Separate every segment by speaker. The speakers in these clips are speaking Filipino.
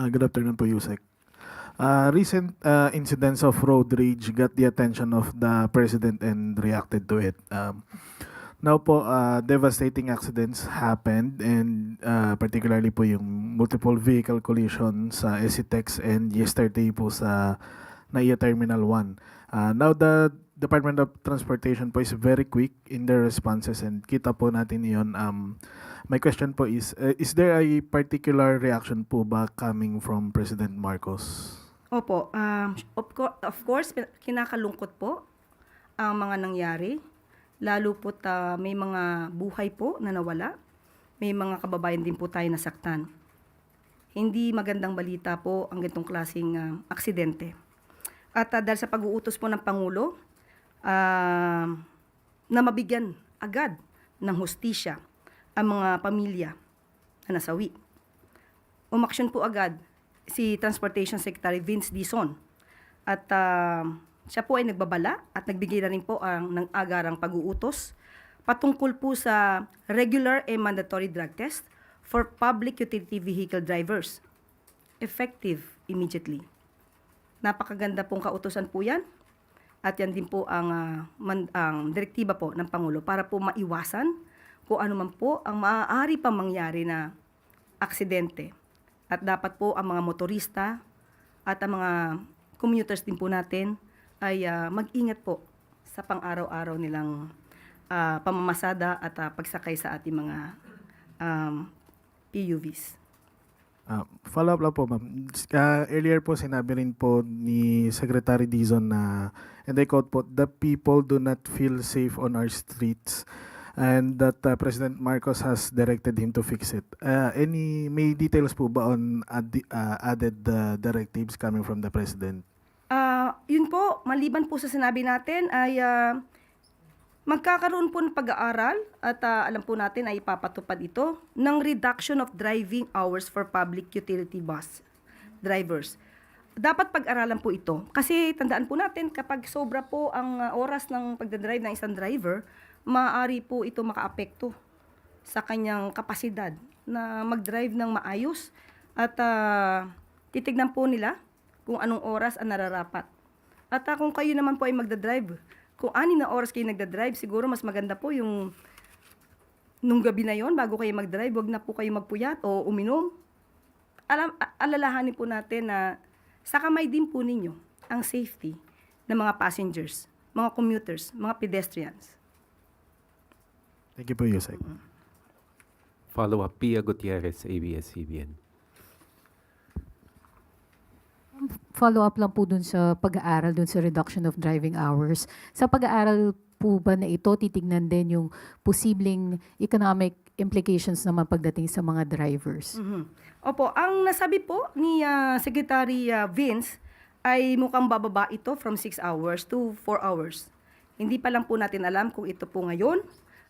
Speaker 1: Uh, good afternoon po, Yusek. Uh, recent uh, incidents of road rage got the attention of the president and reacted to it. Um, now po, uh, devastating accidents happened and uh, particularly po yung multiple vehicle collision sa SCTEX and yesterday po sa NAIA Terminal 1. Uh, now the Department of Transportation po is very quick in their responses and kita po natin yon um, My question po is, uh, is there a particular reaction po ba coming from President Marcos?
Speaker 2: Opo, um, of, co- of course, kinakalungkot po ang mga nangyari. Lalo po may mga buhay po na nawala. May mga kababayan din po tayo nasaktan. Hindi magandang balita po ang ganitong klaseng ah, aksidente. At ah, dahil sa pag-uutos po ng Pangulo, ah, na mabigyan agad ng hustisya ang mga pamilya na nasawi. Umaksyon po agad si Transportation Secretary Vince Dizon. At ah, siya po ay nagbabala at nagbigay na rin po ang ng agarang pag-uutos patungkol po sa regular and mandatory drug test for public utility vehicle drivers. Effective immediately. Napakaganda pong kautosan po yan. At yan din po ang, ah, man- ang direktiba po ng Pangulo para po maiwasan kung ano man po ang maaari pang mangyari na aksidente. At dapat po ang mga motorista at ang mga commuters din po natin ay ah, mag-ingat po sa pang-araw-araw nilang ah, pamamasada at ah, pagsakay sa ating mga um, PUVs.
Speaker 1: Uh, follow up lang po, ma'am. Uh, earlier po sinabi rin po ni Secretary Dizon na, and I quote po, the people do not feel safe on our streets and that uh, President Marcos has directed him to fix it. Uh, any, may details po ba on add, uh, added uh, directives coming from the President?
Speaker 2: Ah, yun po, maliban po sa sinabi natin ay ah, magkakaroon po ng pag-aaral at ah, alam po natin ay ipapatupad ito ng reduction of driving hours for public utility bus drivers. Dapat pag-aralan po ito kasi tandaan po natin kapag sobra po ang ah, oras ng pagdadrive ng isang driver, maaari po ito makaapekto sa kanyang kapasidad na mag-drive ng maayos at ah, titignan po nila kung anong oras ang nararapat. At ah, kung kayo naman po ay magdadrive, kung anin na oras kayo nagdadrive, siguro mas maganda po yung nung gabi na yon bago kayo magdrive, wag na po kayo magpuyat o uminom. Alam, alalahanin po natin na sa kamay din po ninyo ang safety ng mga passengers, mga commuters, mga pedestrians.
Speaker 1: Thank you po, Yusek.
Speaker 3: Follow up, Pia Gutierrez, ABS-CBN.
Speaker 4: Follow up lang po dun sa pag-aaral dun sa reduction of driving hours. Sa pag-aaral po ba na ito, titignan din yung posibleng economic implications naman pagdating sa mga drivers?
Speaker 2: Mhm. Opo, ang nasabi po ni ah, Secretary ah, Vince ay mukhang bababa ito from 6 hours to 4 hours. Hindi pa lang po natin alam kung ito po ngayon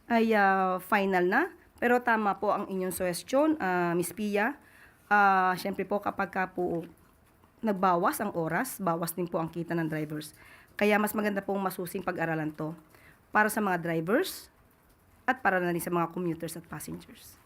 Speaker 2: ay ah, final na. Pero tama po ang inyong suggestion, ah, Miss Pia. Ah, Siyempre po kapag ka po nagbawas ang oras, bawas din po ang kita ng drivers. Kaya mas maganda pong masusing pag-aralan to para sa mga drivers at para na rin sa mga commuters at passengers.